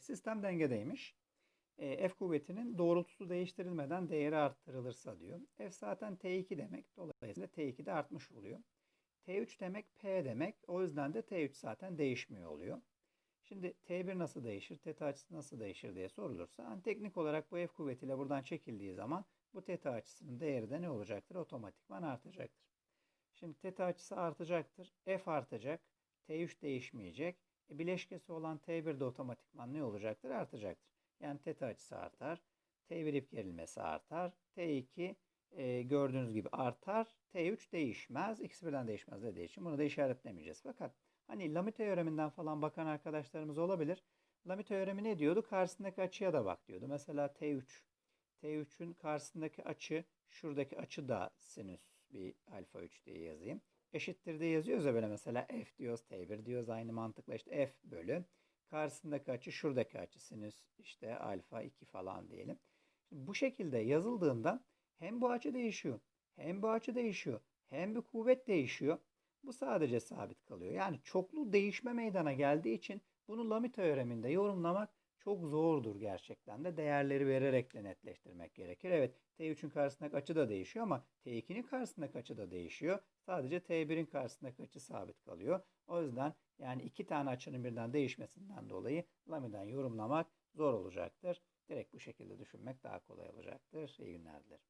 sistem dengedeymiş. E, F kuvvetinin doğrultusu değiştirilmeden değeri arttırılırsa diyor. F zaten T2 demek. Dolayısıyla T2 de artmış oluyor. T3 demek P demek. O yüzden de T3 zaten değişmiyor oluyor. Şimdi T1 nasıl değişir, teta açısı nasıl değişir diye sorulursa hani teknik olarak bu F kuvvetiyle buradan çekildiği zaman bu teta açısının değeri de ne olacaktır? Otomatikman artacaktır. Şimdi teta açısı artacaktır. F artacak. T3 değişmeyecek. E, bileşkesi olan T1 de otomatikman ne olacaktır? Artacaktır. Yani teta açısı artar. T1 ip gerilmesi artar. T2 e, gördüğünüz gibi artar. T3 değişmez. İkisi birden değişmez dediği için bunu da işaretlemeyeceğiz. Fakat hani Lamy teoreminden falan bakan arkadaşlarımız olabilir. Lamy teoremi ne diyordu? Karşısındaki açıya da bak diyordu. Mesela T3. T3'ün karşısındaki açı, şuradaki açı da sinüs bir alfa 3 diye yazayım. Eşittir diye yazıyoruz ya böyle mesela f diyoruz, T1 diyoruz aynı mantıkla işte f bölü. Karşısındaki açı şuradaki açı sinüs işte alfa 2 falan diyelim. Şimdi bu şekilde yazıldığında hem bu açı değişiyor, hem bu açı değişiyor, hem bir kuvvet değişiyor. Bu sadece sabit kalıyor. Yani çoklu değişme meydana geldiği için bunu Lamy teoreminde yorumlamak çok zordur gerçekten de. Değerleri vererek de netleştirmek gerekir. Evet T3'ün karşısındaki açı da değişiyor ama T2'nin karşısındaki açı da değişiyor. Sadece T1'in karşısındaki açı sabit kalıyor. O yüzden yani iki tane açının birden değişmesinden dolayı Lamy'den yorumlamak zor olacaktır. Direkt bu şekilde düşünmek daha kolay olacaktır. İyi günler dilerim.